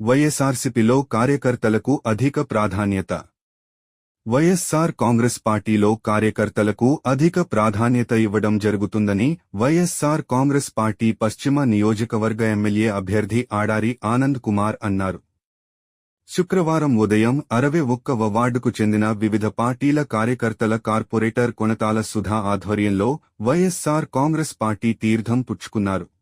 వైఎస్ఆర్సిపిలో కార్యకర్తలకు అధిక ప్రాధాన్యత. వైఎస్సార్ కాంగ్రెస్ పార్టీలో కార్యకర్తలకు అధిక ప్రాధాన్యత ఇవ్వడం జరుగుతుందని వైఎస్సార్ కాంగ్రెస్ పార్టీ పశ్చిమ నియోజకవర్గ ఎమ్మెల్యే అభ్యర్థి ఆడారి ఆనంద్ కుమార్ అన్నారు. శుక్రవారం ఉదయం అరవై ఒక్కవ వార్డుకు చెందిన వివిధ పార్టీల కార్యకర్తల కార్పొరేటర్ కొనతాల సుధా ఆధ్వర్యంలో వైఎస్సార్ కాంగ్రెస్ పార్టీ తీర్థం పుచ్చుకున్నారు.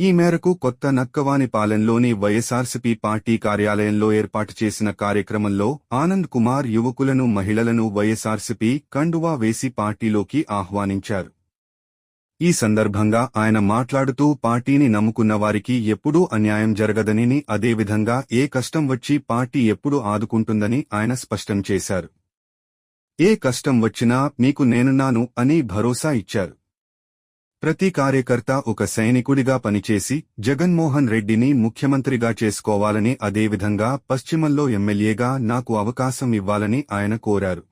ఈ మేరకు కొత్త నక్కవానిపాలెంలోని వైఎస్ఆర్సీపీ పార్టీ కార్యాలయంలో ఏర్పాటు చేసిన కార్యక్రమంలో ఆనంద్ కుమార్ యువకులను మహిళలను వైఎస్ఆర్సీపీ కండువా వేసి పార్టీలోకి ఆహ్వానించారు. ఈ సందర్భంగా ఆయన మాట్లాడుతూ పార్టీని నమ్ముకున్న వారికి ఎప్పుడూ అన్యాయం జరగదనిని అదేవిధంగా ఏ కష్టం వచ్చి పార్టీ ఎప్పుడు ఆదుకుంటుందని ఆయన స్పష్టం చేశారు. ఏ కష్టం వచ్చినా మీకు నేనున్నాను అని భరోసా ఇచ్చారు. ప్రతి కార్యకర్త ఒక సైనికుడిగా పనిచేసి జగన్మోహన్ రెడ్డిని ముఖ్యమంత్రిగా చేసుకోవాలని అదేవిధంగా పశ్చిమంలో ఎమ్మెల్యేగా నాకు అవకాశం ఇవ్వాలని ఆయన కోరారు.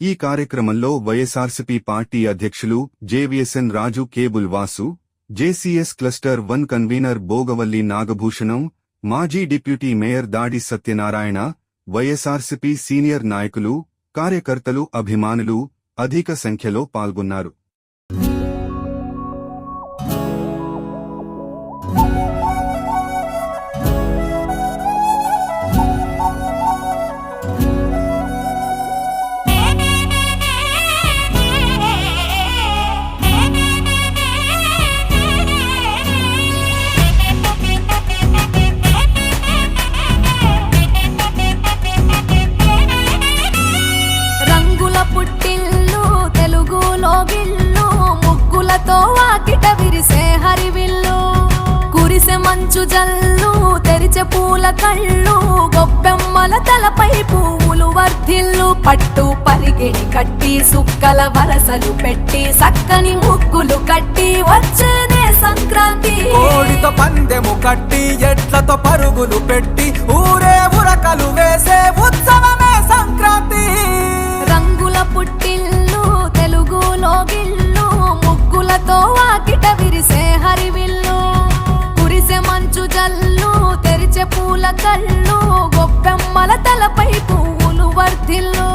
ఈ కార్యక్రమంలో వైఎస్ఆర్సీపీ పార్టీ అధ్యక్షులు JVSN Raju cable Vasu JCS cluster one convenor Bogavalli Nagabhushanam మాజీ డిప్యూటీ మేయర్ దాడి సత్యనారాయణ వైఎస్ఆర్సీపీ సీనియర్ నాయకులు కార్యకర్తలు అభిమానులు అధిక సంఖ్యలో పాల్గొన్నారు. తెలుగులో ముగ్గులతో వాకిట విరిసే హరివిల్లు. కురిసె మంచు జల్లు తెరిచే పూల కళ్ళు గొప్పెమ్మల తలపై పువ్వులు వర్ధిల్లు. పట్టు పరిగిడి కట్టి సుక్కల వరసలు పెట్టి సక్కని ముగ్గులు కట్టి వచ్చేదే సంక్రాంతి. కోడితో పందెము కట్టి ఎట్లతో పరుగులు పెట్టి ఊరే ఉరకలు వేసే ముగ్గులతో వాకిట విరిసే హరివిల్లు కురిసే మంచు జల్లు తెరిచే పూల కళ్ళు గొప్పెమ్మల తలపై పువ్వులు వర్ధిల్లు.